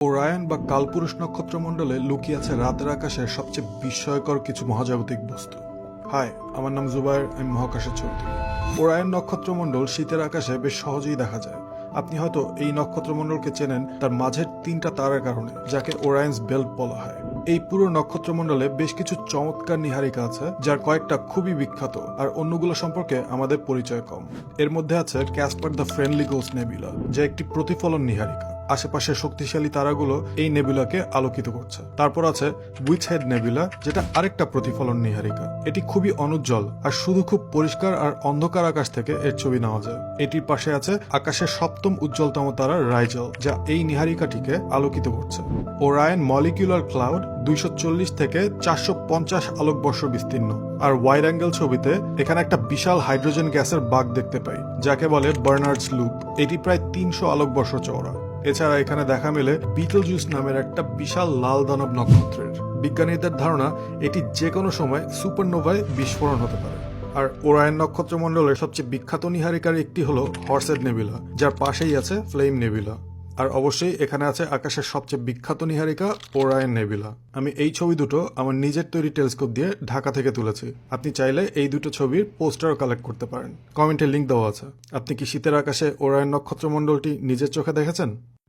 Orion বা কালপুরুষ নক্ষত্রমণ্ডলে লুকিয়ে আছে রাতের আকাশের সবচেয়ে বিস্ময়কর কিছু মহাজাগতিক বস্তু। হাই, আমার নাম জুবাইর আমি মহাকাশের ছবি ওরায়ন নক্ষত্রমণ্ডল শীতের আকাশে বেশ সহজেই দেখা যায়। আপনি হয়তো এই নক্ষত্রমণ্ডলকে চেনেন তার মাঝের তিনটা তারার কারণে, যাকে ওরায়ন্স বেল্ট বলা হয়। এই পুরো নক্ষত্রমণ্ডলে বেশ কিছু চমৎকার নিহারিকা আছে, যার কয়েকটা খুবই বিখ্যাত, আর অন্যগুলো সম্পর্কে আমাদের পরিচয় কম। এর মধ্যে আছে ক্যাসপার দ্য ফ্রেন্ডলি গোস নেবিলা, যা একটি প্রতিফলন নিহারিকা। আশেপাশের শক্তিশালী তারাগুলো এই নেবুলাকে আলোকিত করছে। তারপর আছে উইচ হেড নেবুলা, যেটা আরেকটা প্রতিফলন নিহারিকা। এটি খুবই অনুজ্জ্বল আর শুধু খুব পরিষ্কার আর অন্ধকার আকাশ থেকে এর ছবি নেওয়া যায়। এটির পাশে আছে আকাশের সপ্তম উজ্জ্বলতম তারা রাইজল যা এই নিহারিকাটিকে আলোকিত করছে। ওরায়ন মলিকিউলার ক্লাউড দুইশো চল্লিশ থেকে চারশো পঞ্চাশ আলোকবর্ষ বিস্তীর্ণ। আর ওয়াইড অ্যাঙ্গেল ছবিতে এখানে একটা বিশাল হাইড্রোজেন গ্যাসের বাঘ দেখতে পাই, যাকে বলে বার্নার্ডস লুপ এটি প্রায় তিনশো আলোকবর্ষ চওড়া। এছাড়া এখানে দেখা মেলে বিটল জুস নামের একটা বিশাল লাল দানব নক্ষত্রের। বিজ্ঞানীদের ধারণা এটি যে কোনো সময় সুপারনোভায় বিস্ফোরণ হতে পারে। আর ওরায়ন নক্ষত্রমণ্ডলের সবচেয়ে বিখ্যাত নিহারিকার একটি হলো হর্সেড নেবিলা, যার পাশেই আছে ফ্লেম নেবিলা। আর অবশ্যই এখানে আছে আকাশের সবচেয়ে বিখ্যাত নিহারিকা ওরায়ন নেবিলা। আমি এই ছবি দুটো আমার নিজের তৈরি টেলিস্কোপ দিয়ে ঢাকা থেকে তুলেছি। আপনি চাইলে এই দুটো ছবির পোস্টারও কালেক্ট করতে পারেন। কমেন্টে লিংক দেওয়া আছে। আপনি কি শীতের আকাশে ওরায়ন নক্ষত্রমণ্ডলটি নিজের চোখে দেখেছেন?